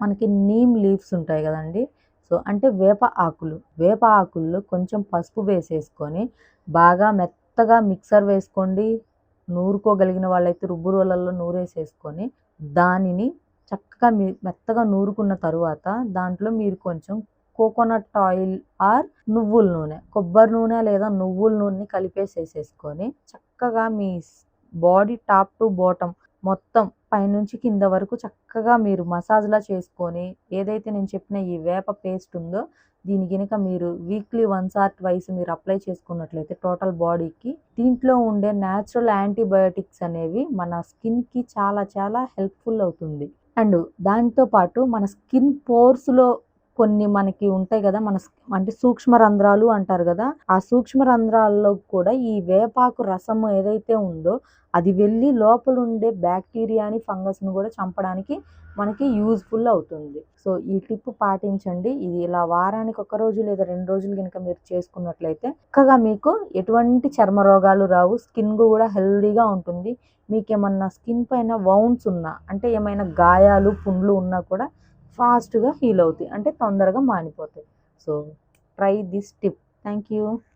మనకి neem leaves ఉంటాయి కదండి. సో అంటే వేప ఆకులు. వేప ఆకుల్లో కొంచెం పసుపు వేసేసుకొని బాగా మెత్తగా మిక్సర్ వేసుకోండి. నూరుకోగలిగిన వాళ్ళైతే రుబ్బు రోలల్లో నూరేసేసుకొని దానిని చక్కగా మీ మెత్తగా నూరుకున్న తరువాత దాంట్లో మీరు కొంచెం కోకోనట్ ఆయిల్ ఆర్ నువ్వుల నూనె కొబ్బరి నూనె లేదా నువ్వుల నూనెని కలిపేసేసేసుకొని చక్కగా మీ బాడీ టాప్ టు బాటమ్ మొత్తం పైనుంచి కింద వరకు చక్కగా మీరు మసాజ్లా చేసుకొని ఏదైతే నేను చెప్పిన ఈ వేప పేస్ట్ ఉందో దీని కనుక మీరు వీక్లీ వన్స్ ఆర్ ట్వైస్ మీరు అప్లై చేసుకున్నట్లయితే టోటల్ బాడీకి దీంట్లో ఉండే న్యాచురల్ యాంటీబయోటిక్స్ అనేవి మన స్కిన్కి చాలా చాలా హెల్ప్ఫుల్ అవుతుంది. అండ్ దాంతో పాటు మన స్కిన్ పోర్స్లో కొన్ని మనకి ఉంటాయి కదా మన అంటే సూక్ష్మ రంధ్రాలు అంటారు కదా ఆ సూక్ష్మ రంధ్రాల్లో కూడా ఈ వేపాకు రసం ఏదైతే ఉందో అది వెళ్ళి లోపల ఉండే బ్యాక్టీరియాని ఫంగస్ని కూడా చంపడానికి మనకి యూజ్ఫుల్ అవుతుంది. సో ఈ టిప్ పాటించండి. ఇది ఇలా వారానికి ఒక రోజు లేదా రెండు రోజులు కనుక మీరు చేసుకున్నట్లయితే చక్కగా మీకు ఎటువంటి చర్మ రోగాలు రావు స్కిన్ కూడా హెల్దీగా ఉంటుంది. మీకు ఏమన్నా స్కిన్ పైన వౌండ్స్ ఉన్నా అంటే ఏమైనా గాయాలు పుండ్లు ఉన్నా కూడా ఫాస్ట్గా హీల్ అవుతాయి. అంటే తొందరగా మానిపోతాయి. So try this tip. Thank you